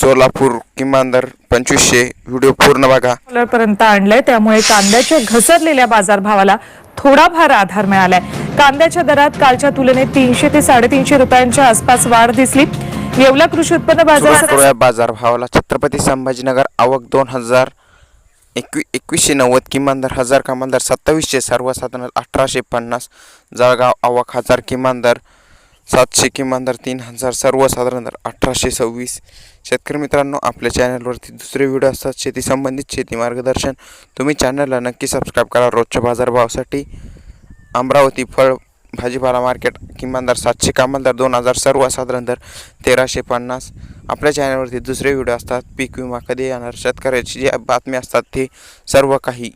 सोलापूर किमान दर पंचवीसशे व्हिडिओ पूर्ण बघा. पर्यंत आणलंय त्यामुळे कांद्याच्या घसरलेल्या बाजारभावाला थोडाफार आधार मिळालाय. कांद्याच्या दरात कालच्या तुलनेत तीनशे ते साडेतीनशे रुपयांच्या आसपास वाढ दिसली. येवला कृषी उत्पन्न बाजार करूया बाजार भावाला छत्रपती संभाजीनगर आवक दोन हजार एकवी एकवीसशे नव्वद किमान दर हजार कमान दर सत्तावीसशे सर्वसाधारण अठराशे पन्नास जळगाव आवक हजार किमान दर सातशे किमान दर तीन हजार सर्वसाधारण दर अठराशे सव्वीस. शेतकरी मित्रांनो आपल्या चॅनलवरती दुसरे व्हिडिओ असतात. शेती संबंधित शेती मार्गदर्शन तुम्ही चॅनलला नक्की सबस्क्राईब करा. रोजच्या बाजारभावासाठी अमरावती फळ भाजीपाला मार्केट किमान दर सातशे कमाल दर दोन हजार सर्वसाधारण दर तेराशे पन्नास. आपल्या चॅनलवरती दुसरे व्हिडिओ असतात. पीक विमा कधी येणार? शेतकऱ्याची जी बातमी असतात ते सर्व काही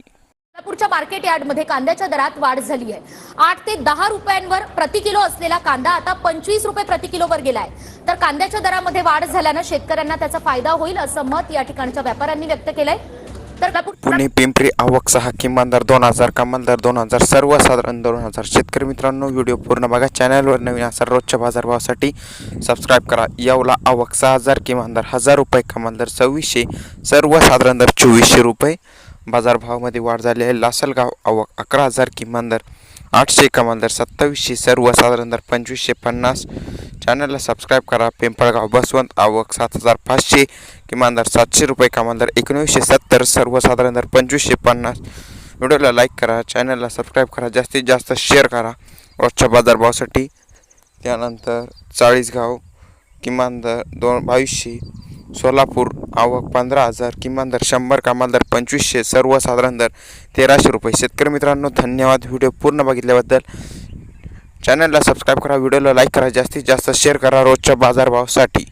कोल्हापूरच्या मार्केट यार्डमध्ये कांद्याच्या दरात वाढ झाली आहे. आठ ते दहा रुपयांवर प्रति किलो असलेला कांदा आता पंचवीस रुपये प्रति किलोवर गेलाय. तर कांद्याच्या दरामध्ये वाढ झाल्यानं शेतकऱ्यांना त्याचा फायदा होईल असं मत या ठिकाणच्या व्यापाऱ्यांनी व्यक्त केलंय. तर पुणे पिंपरी आवक सहा किमान दर दोन हजार कमाल दर दोन हजार सर्वसाधारण दोन हजार. शेतकरी मित्रांनो व्हिडिओ पूर्ण बघा. चॅनलवर नवीन असा रोजच्या बाजारभावासाठी सबस्क्राईब करा. यावला आवक सहा हजार किमान दर हजार रुपये कमाल दर सव्वीसशे सर्वसाधारण दर चोवीसशे रुपये. बाजारभावामध्ये वाढ झाली आहे. लासलगाव आवक अकरा हजार किमान दर आठशे कमाल दर सत्तावीसशे सर्वसाधारण दर पंचवीसशे पन्नास. चॅनलला सबस्क्राईब करा. पिंपळगाव बसवंत आवक सात हजार पाचशे किमान दर सातशे रुपये कमाल दर एकोणीसशे सत्तर सर्वसाधारण दर पंचवीसशे पन्नास. व्हिडिओला लाईक करा. चॅनलला सबस्क्राईब करा. जास्तीत जास्त शेअर करा. रोजच्या बाजारभावासाठी त्यानंतर चाळीसगाव किमान दर दोन बावीसशे सोलापूर आवक पंधरा हजार किमान दर शंभर कमाल दर पंचवीसशे सर्वसाधारण दर तेराशे रुपये. शेतकरी मित्रांनो धन्यवाद. व्हिडिओ पूर्ण बघितल्याबद्दल चॅनलला सबस्क्राईब करा व्हिडिओला लाईक करा जास्तीत जास्त शेअर करा. रोजच्या बाजारभावासाठी.